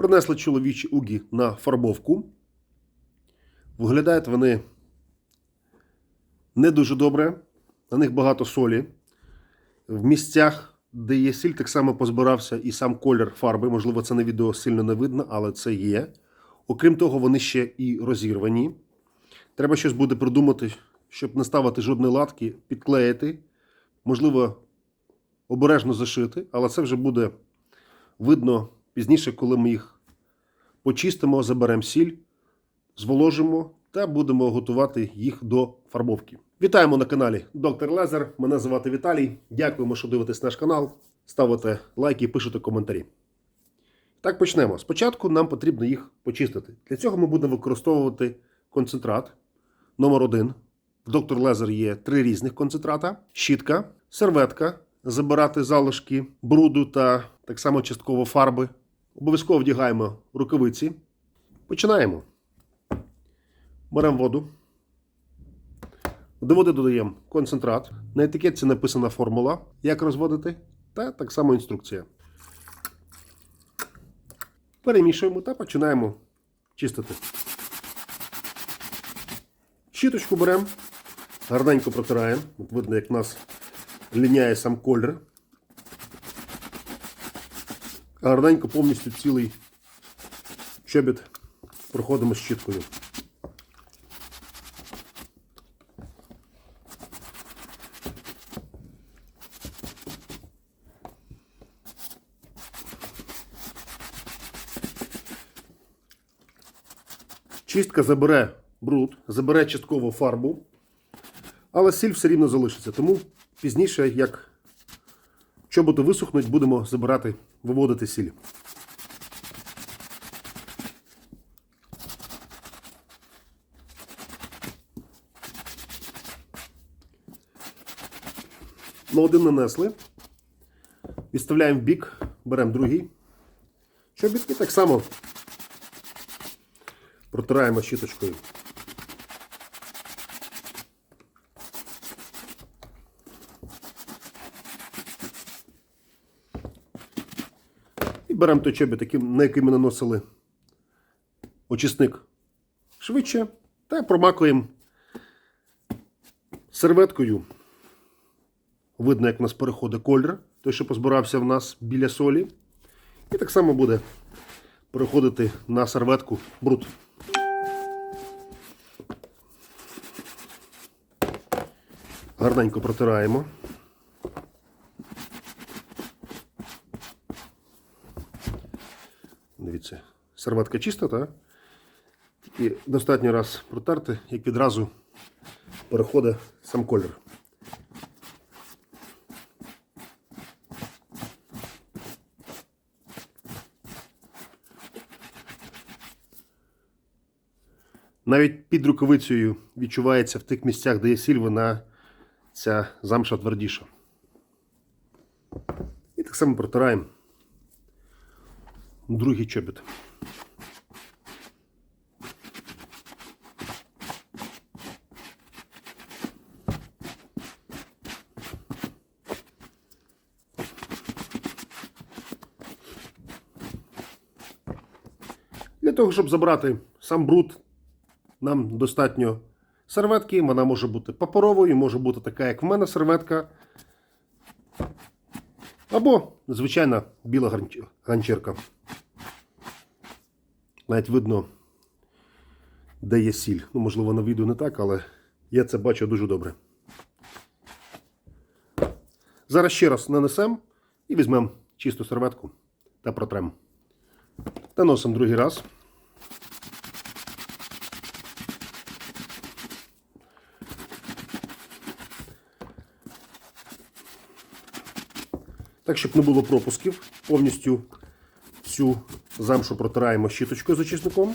Принесли чоловічі угі на фарбовку. Виглядають вони не дуже добре. На них багато солі. В місцях, де є сіль, так само позбирався і сам колір фарби. Можливо, це на відео сильно не видно, але це є. Окрім того, вони ще і розірвані. Треба щось буде придумати, щоб не ставити жодної латки, підклеїти. Можливо, обережно зашити, але це вже буде видно пізніше, коли ми їх почистимо, заберемо сіль, зволожимо та будемо готувати їх до фарбовки. Вітаємо на каналі Доктор Лезер. Мене звати Віталій. Дякуємо, що дивитесь наш канал. Ставите лайки і пишете коментарі. Так почнемо. Спочатку нам потрібно їх почистити. Для цього ми будемо використовувати концентрат номер 1 В Доктор Лезер є три різних концентрата: щітка, серветка, забирати залишки бруду та так само частково фарби. Обов'язково вдягаємо рукавиці. Починаємо. Беремо воду. До води додаємо концентрат. На етикетці написана формула, як розводити, та так само інструкція. Перемішуємо та починаємо чистити. Щіточку беремо, гарненько протираємо. От видно, як в нас ліняє сам колір. Гарненько повністю цілий чобіт проходимо з щіткою. Чистка забере бруд, забере частково фарбу, але сіль все рівно залишиться. Тому пізніше, як чоботи висохнуть, будемо забирати, виводити сіль. На один нанесли. Відставляємо в бік, беремо другий. Чобіт і так само протираємо щіточкою. Беремо той чобіт, на який ми наносили очисник швидше, та промакуємо серветкою. Видно, як у нас переходить колір, той, що позбирався в нас біля солі. І так само буде переходити на серветку бруд. Гарненько протираємо. Дивіться, серветка чиста, так? Тільки достатньо раз протерти, як відразу переходить сам колір. Навіть під рукавицею відчувається в тих місцях, де є сіль, вона ця замша твердіша. І так само протираємо другий чобіт. Для того, щоб забрати сам бруд, нам достатньо серветки. Вона може бути паперовою, може бути така, як в мене серветка. Або звичайна біла ганч- ганчірка. Навіть видно, де є сіль. Ну, можливо, на відео не так, але я це бачу дуже добре. Зараз ще раз нанесемо і візьмемо чисту серветку та протремо. Наносимо другий раз. Так, щоб не було пропусків, повністю всю замшу протираємо щіточкою з очисником.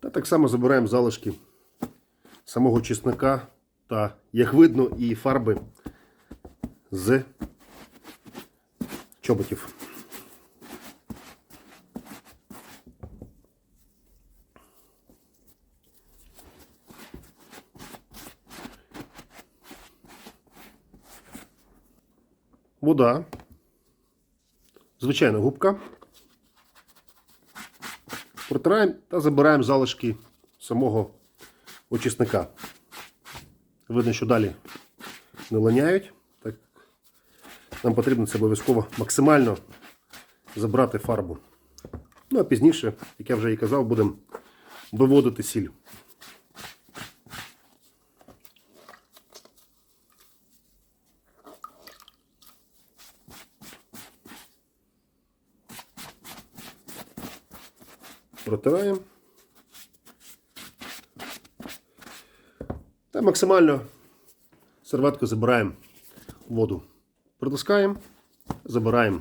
Та так само забираємо залишки самого чесника та, як видно, і фарби з чоботів. Вода. Звичайна губка. Протираємо та забираємо залишки самого очисника. Видно, що далі не линяють. Нам потрібно це обов'язково максимально забрати фарбу. Ну а пізніше, як я вже і казав, будемо виводити сіль. Протираємо. Та максимально серветку забираємо воду. Притискаємо, забираємо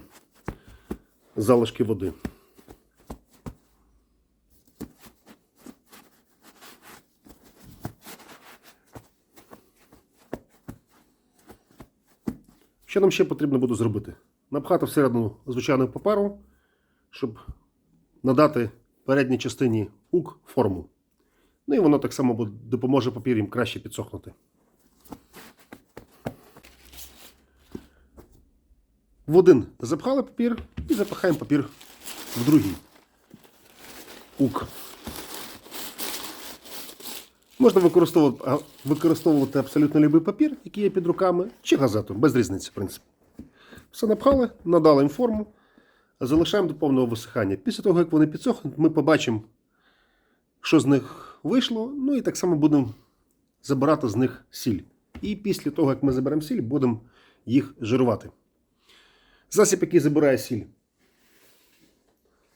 залишки води. Що нам ще потрібно буде зробити? Напхати всередину звичайного паперу, щоб надати передній частині ук форму. Ну і воно так само допоможе папір їм краще підсохнути. В один запхали папір і запихаємо папір в другий ук. Можна використовувати, використовувати абсолютно любий папір, який є під руками, чи газету, без різниці, в принципі. Все напхали, надали їм форму, залишаємо до повного висихання. Після того, як вони підсохнуть, ми побачимо, що з них вийшло. Ну і так само будемо забирати з них сіль. І після того, як ми заберемо сіль, будемо їх жирувати. Засіб, який забирає сіль,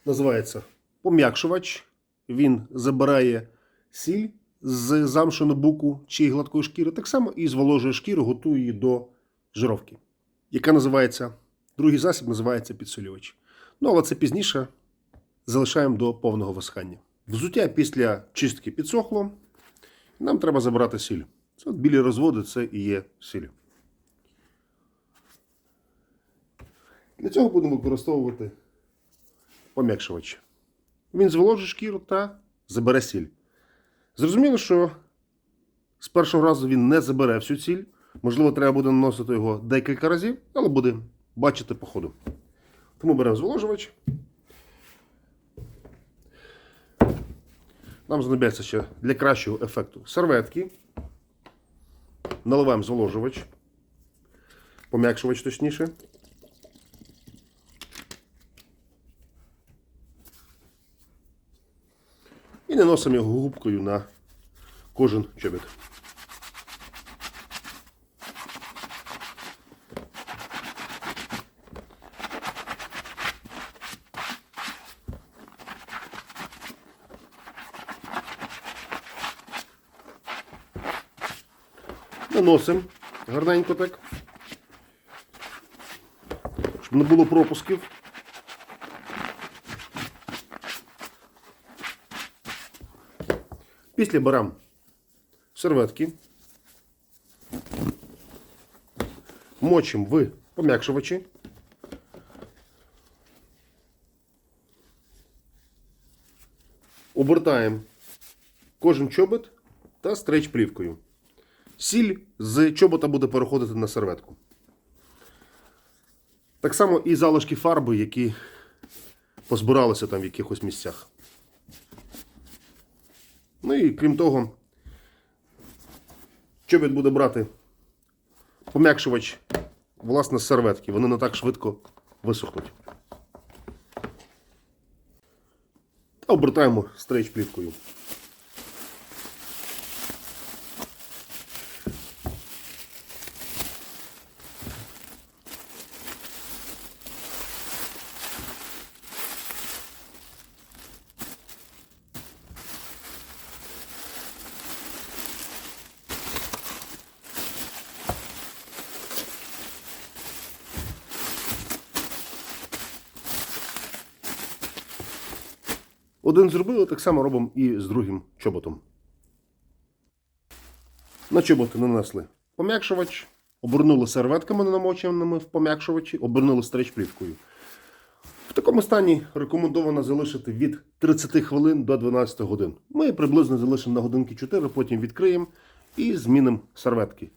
називається пом'якшувач. Він забирає сіль з замшену буку чи гладкої шкіри, так само і зволожує шкіру, готує її до жировки, яка називається, другий засіб називається підсолювач. Ну, але це пізніше залишаємо до повного висхання. Взуття після чистки підсохло. Нам треба забрати сіль. Це білі розводи це і є сіль. Для цього будемо використовувати пом'якшувач. Він зволожить шкіру та забере сіль. Зрозуміло, що з першого разу він не забере всю ціль. Можливо, треба буде наносити його декілька разів, але буде бачити по ходу. Тому беремо зволожувач. Нам знадобляться ще для кращого ефекту серветки. Наливаємо зволожувач, пом'якшувач точніше. Наносимо його губкою на кожен чобіт. Наносимо гарненько так. Щоб не було пропусків. Після беремо серветки. Мочимо в пом'якшувачі. Обертаємо кожен чобот та стрейч плівкою. Сіль з чобота буде переходити на серветку. Так само і залишки фарби, які позбиралися там в якихось місцях. Ну і крім того, чобіт буде брати пом'якшувач власне з серветки. Вони не так швидко висохнуть. Та обертаємо стрейч плівкою. Один зробили, так само робимо і з другим чоботом. На чоботи нанесли пом'якшувач, обернули серветками намоченими в пом'якшувачі, обернули стрейч-плівкою. В такому стані рекомендовано залишити від 30 хвилин до 12 годин. Ми приблизно залишимо на годинки 4, потім відкриємо і змінимо серветки.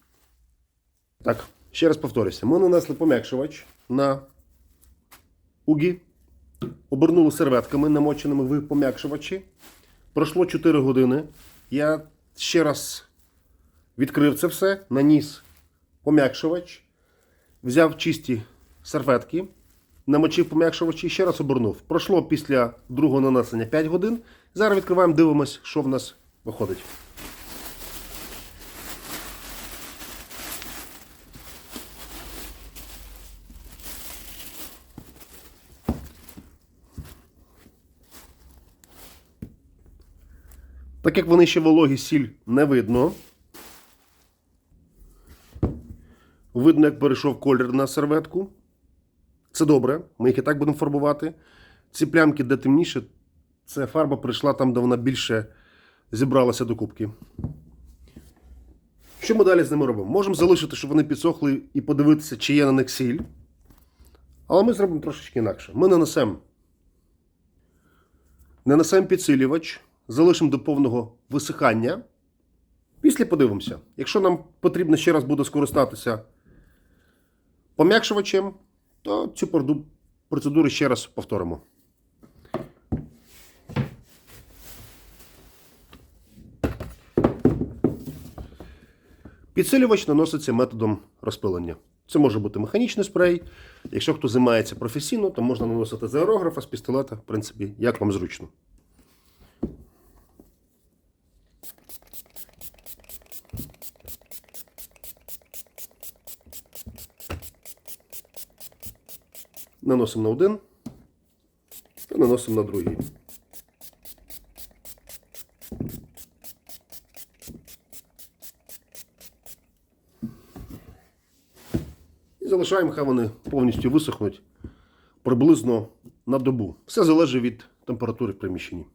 Так, ще раз повторюся. Ми нанесли пом'якшувач на угі, обернули серветками, намоченими в пом'якшувачі. Пройшло 4 години. Я ще раз відкрив це все, наніс пом'якшувач, взяв чисті серветки, намочив пом'якшувач і ще раз обернув. Пройшло після другого нанесення 5 годин. Зараз відкриваємо, дивимось, що в нас виходить. Так як вони ще вологі, сіль не видно. Видно, як перейшов колір на серветку. Це добре. Ми їх і так будемо фарбувати. Ці плямки, де темніше, це фарба прийшла там, де вона більше зібралася до кубки. Що ми далі з ними робимо? Можемо залишити, щоб вони підсохли і подивитися, чи є на них сіль. Але ми зробимо трошечки інакше. Ми нанесемо нанесемо підсилювач, залишимо до повного висихання. Після подивимося. Якщо нам потрібно ще раз буде скористатися пом'якшувачем, то цю процедуру ще раз повторимо. Підсилювач наноситься методом розпилення. Це може бути механічний спрей. Якщо хто займається професійно, то можна наносити з аерографа, з пістолета, в принципі, як вам зручно. Наносимо на один та наносимо на другий. І залишаємо, хай вони повністю висохнуть приблизно на добу. Все залежить від температури в приміщенні.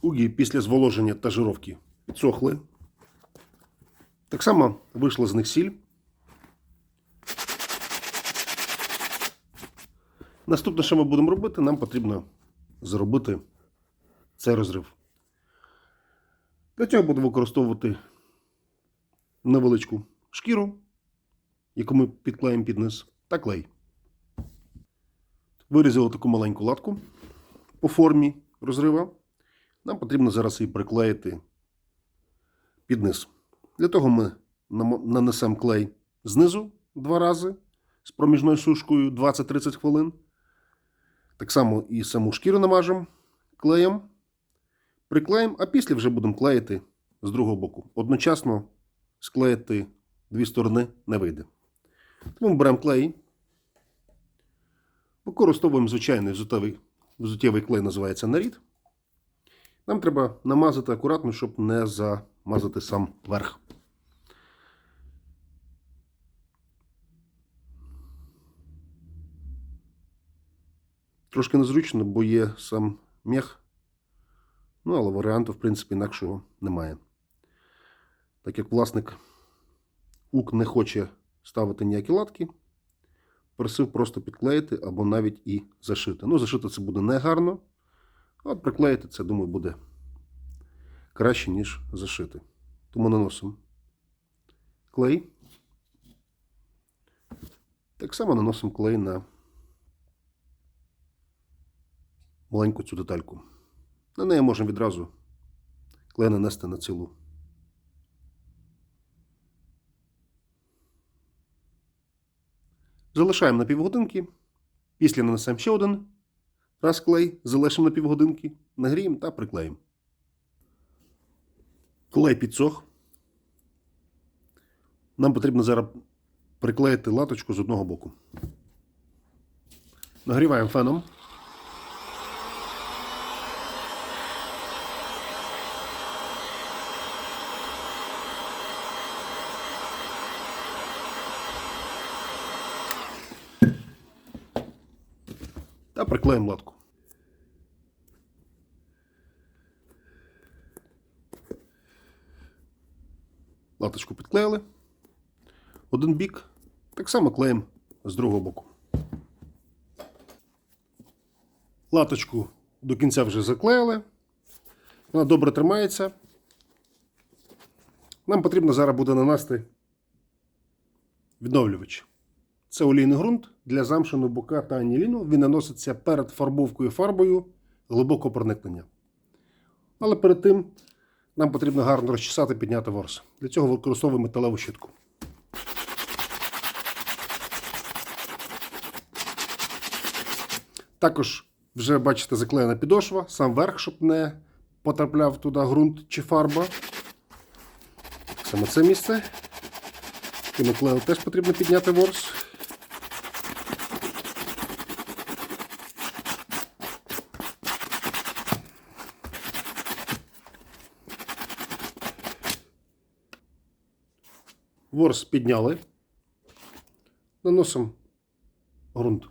Угі після зволоження та жировки підсохли. Так само вийшла з них сіль. Наступне, що ми будемо робити, нам потрібно зробити цей розрив. Для цього буду використовувати невеличку шкіру, яку ми підклеїмо під низ, та клей. Вирізали таку маленьку латку по формі розрива. Нам потрібно зараз її приклеїти під низ. Для того ми нанесемо клей знизу два рази з проміжною сушкою 20-30 хвилин. Так само і саму шкіру намажемо клеєм, приклеїмо, а після вже будемо клеїти з другого боку. Одночасно склеїти дві сторони не вийде. Тому беремо клей, використовуємо звичайний взуттєвий, взуттєвий клей, називається нарід. Нам треба намазати акуратно, щоб не замазати сам верх. Трошки незручно, бо є сам мех. Ну, але варіанту, в принципі, інакшого немає. Так як власник УК не хоче ставити ніякі латки, просив просто підклеїти або навіть і зашити. Ну, зашити це буде не гарно, а от приклеїти це, думаю, буде краще, ніж зашити. Тому наносимо клей. Так само наносимо клей на маленьку цю детальку. На неї можемо відразу клей нанести на цілу. Залишаємо на півгодинки. Після нанесемо ще один раз клей, залишимо на півгодинки, нагріємо та приклеїмо. Клей підсох. Нам потрібно зараз приклеїти латочку з одного боку. Нагріваємо феном. Та приклеїмо латку. Латочку підклеїли. один бік, так само клеїмо з другого боку. Латочку до кінця вже заклеїли. Вона добре тримається. Нам потрібно зараз буде нанести відновлювач. Це олійний ґрунт для замшеного бока та аніліну. Він наноситься перед фарбовкою фарбою глибокого проникнення. Але перед тим нам потрібно гарно розчесати, підняти ворс. Для цього використовуємо металеву щітку. Також вже бачите заклеєна підошва, сам верх, щоб не потрапляв туди ґрунт чи фарба. Саме це місце. І наклеїв теж потрібно підняти ворс. Ворс підняли. Наносимо ґрунт.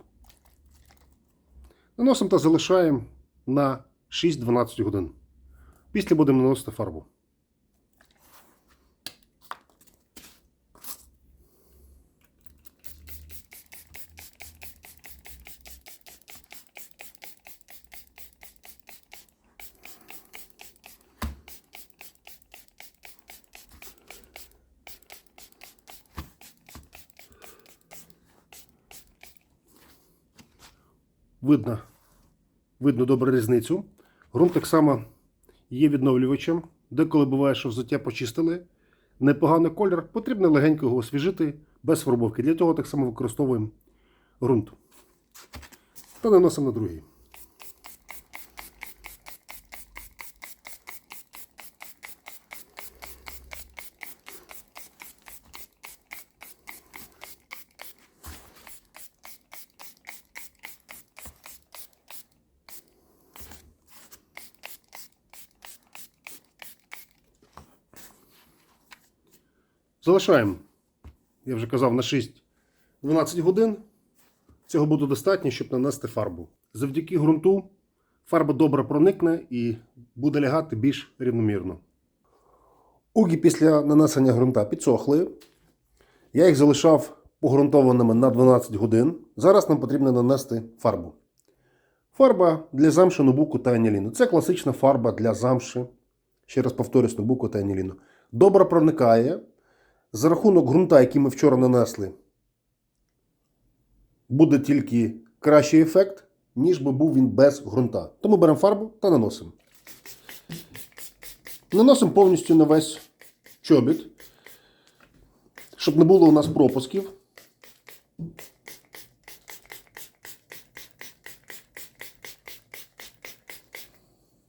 Наносимо та залишаємо на 6-12 годин. Після будемо наносити фарбу. Видно, видно добре різницю. Грунт так само є відновлювачем. Деколи буває, що взуття почистили. Непоганий колір, потрібно легенько його освіжити без фарбовки. Для того так само використовуємо ґрунт. Та наносимо на другий. Залишаємо, я вже казав, на 6-12 годин. Цього буде достатньо, щоб нанести фарбу. Завдяки ґрунту фарба добре проникне і буде лягати більш рівномірно. Угі після нанесення ґрунта підсохли. Я їх залишав погрунтованими на 12 годин. Зараз нам потрібно нанести фарбу. Фарба для замши нубуку та аніліну. Це класична фарба для замши. Ще раз повторюсь, нубуку та аніліну. Добре проникає. За рахунок ґрунта, який ми вчора нанесли, буде тільки кращий ефект, ніж би був він без ґрунта. Тому беремо фарбу та наносимо. Наносимо повністю на весь чобіт, щоб не було у нас пропусків.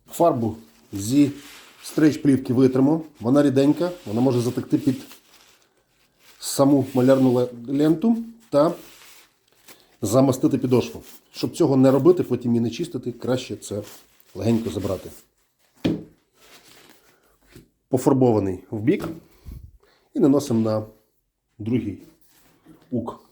Фарбу зі стрейч-плівки витримо. Вона ріденька, вона може затекти під саму малярну ленту та замастити підошву. Щоб цього не робити, потім і не чистити, краще це легенько забрати. Пофарбований в бік і наносимо на другий ук.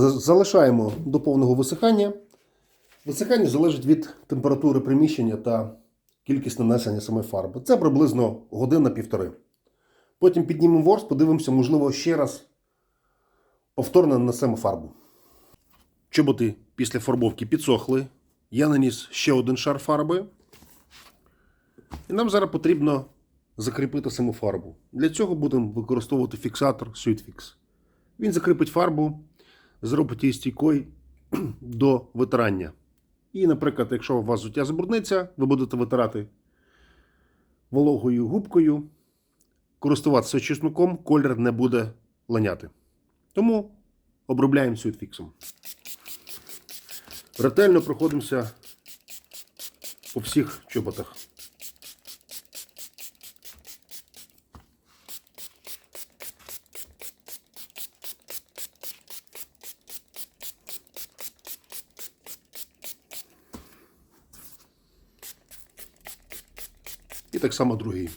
Залишаємо до повного висихання. Висихання залежить від температури приміщення та кількість нанесення самої фарби. Це приблизно година-півтори. Потім піднімемо ворс, подивимося, можливо, ще раз повторно нанесемо фарбу. Чоботи після фарбовки підсохли. Я наніс ще один шар фарби. І нам зараз потрібно закріпити саму фарбу. Для цього будемо використовувати фіксатор SweetFix. Він закріпить фарбу, зробить її стійкою до витирання. І, наприклад, якщо у вас взуття забрудниться, ви будете витирати вологою губкою, користуватися чесноком, колір не буде ланяти. Тому обробляємо світфіксом. Ретельно проходимося по всіх чоботах. так само другий.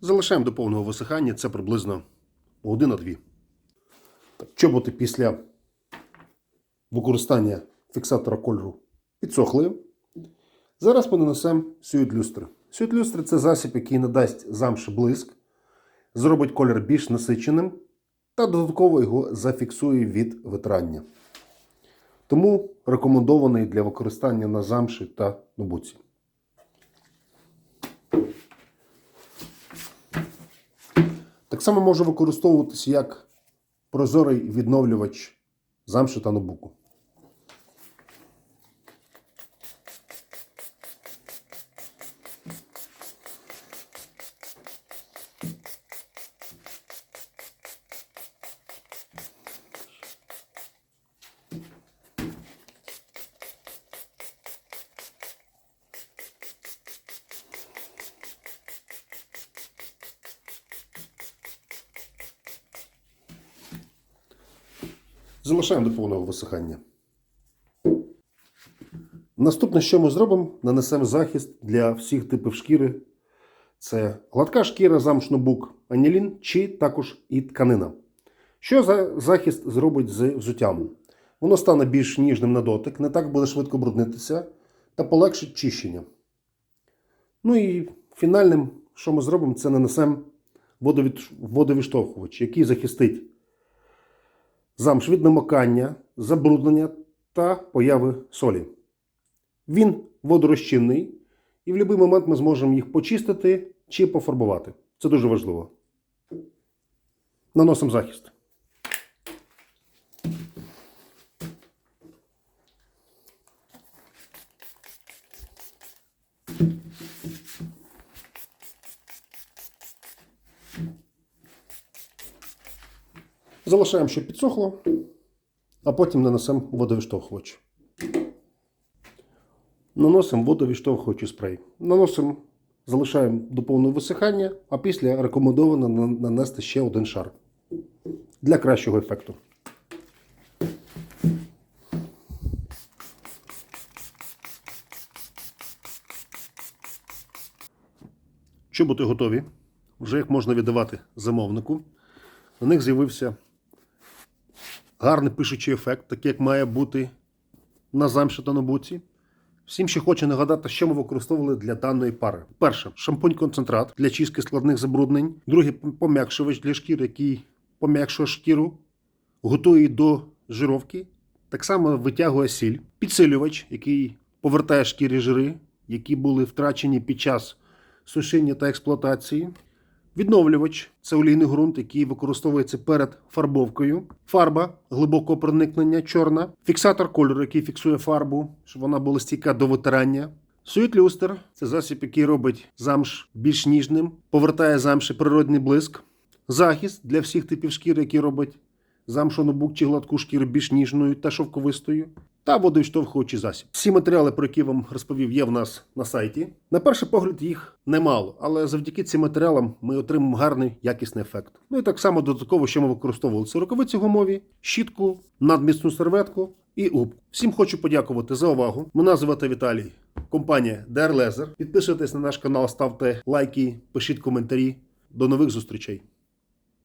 Залишаємо до повного висихання, це приблизно година-дві. Чоботи після використання фіксатора кольору підсохли. Зараз ми нанесемо сюїт люстри. Сюїт люстри це засіб, який надасть замші блиск, зробить колір більш насиченим та додатково його зафіксує від витрання. Тому рекомендований для використання на замші та нобуці. Так само може використовуватися як прозорий відновлювач замши та нобуку. Залишаємо до повного висихання. Наступне, що ми зробимо, нанесемо захист для всіх типів шкіри. Це гладка шкіра, замшнобук, анілін чи також і тканина. Що за захист зробить з взуттям? Воно стане більш ніжним на дотик, не так буде швидко бруднитися та полегшить чищення. Ну і фінальним, що ми зробимо, це нанесемо водовід... водовідштовхувач, який захистить замш від намокання, забруднення та появи солі. Він водорозчинний, і в будь-який момент ми зможемо їх почистити чи пофарбувати. Це дуже важливо. Наносимо захист. Залишаємо, щоб підсохло, а потім нанесемо водовідштовхувач. Наносимо водовідштовхуючий спрей. Наносимо, залишаємо до повного висихання, а після рекомендовано нанести ще один шар для кращого ефекту. Чоботи готові. Вже їх можна віддавати замовнику. На них з'явився гарний пишучий ефект, такий як має бути на замші та на буці. Всім ще хочу нагадати, що ми використовували для даної пари. Перше шампунь-концентрат для чистки складних забруднень. Друге пом'якшувач для шкіри, який пом'якшує шкіру, готує до жировки. Так само витягує сіль. Підсилювач, який повертає шкірі жири, які були втрачені під час сушіння та експлуатації. Відновлювач це олійний ґрунт, який використовується перед фарбовкою. Фарба глибокого проникнення чорна. Фіксатор кольору, який фіксує фарбу, щоб вона була стійка до витирання. Суїт люстер це засіб, який робить замш більш ніжним, повертає замші природний блиск. Захист для всіх типів шкіри, який робить замшу бук чи гладку шкіру більш ніжною та шовковистою. Та водовідштовхуючий засіб. Всі матеріали, про які вам розповів, є в нас на сайті. На перший погляд їх немало, але завдяки цим матеріалам ми отримаємо гарний якісний ефект. Ну і так само додатково, що ми використовували це рукавиці гумові, щітку, надміцну серветку і губку. Всім хочу подякувати за увагу. Мене звати Віталій, компанія DR Laser. Підписуйтесь на наш канал, ставте лайки, пишіть коментарі. До нових зустрічей.